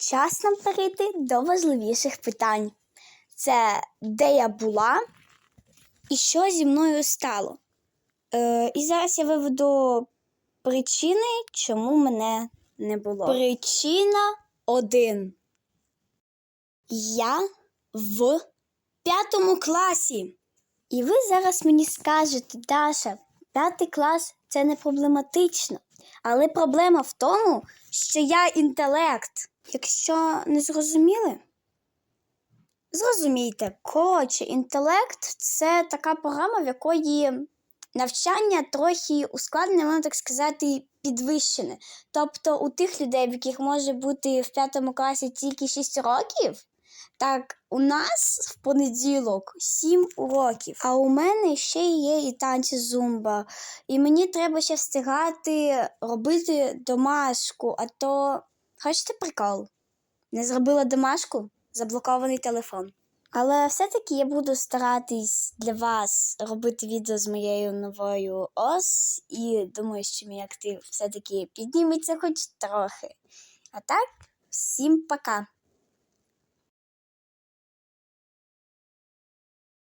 час нам перейти до важливіших питань. Це де я була і що зі мною стало. Е, і зараз я виведу причини, чому мене не було. Причина один. Я в п'ятому класі. І ви зараз мені скажете, Даша, п'ятий клас це не проблематично. Але проблема в тому, що я інтелект. Якщо не зрозуміли, зрозумійте, коротше, інтелект це така програма, в якої навчання трохи ускладнене, можна так сказати, підвищене. Тобто у тих людей, в яких може бути в п'ятому класі тільки 6 років, так у нас в понеділок 7 уроків. А у мене ще є і танці зумба. І мені треба ще встигати робити домашку, а то хочете прикол? Не зробила домашку? Заблокований телефон. Але все-таки я буду старатись для вас робити відео з моєю новою ос, і думаю, що мій актив все-таки підніметься хоч трохи. А так, всім пока!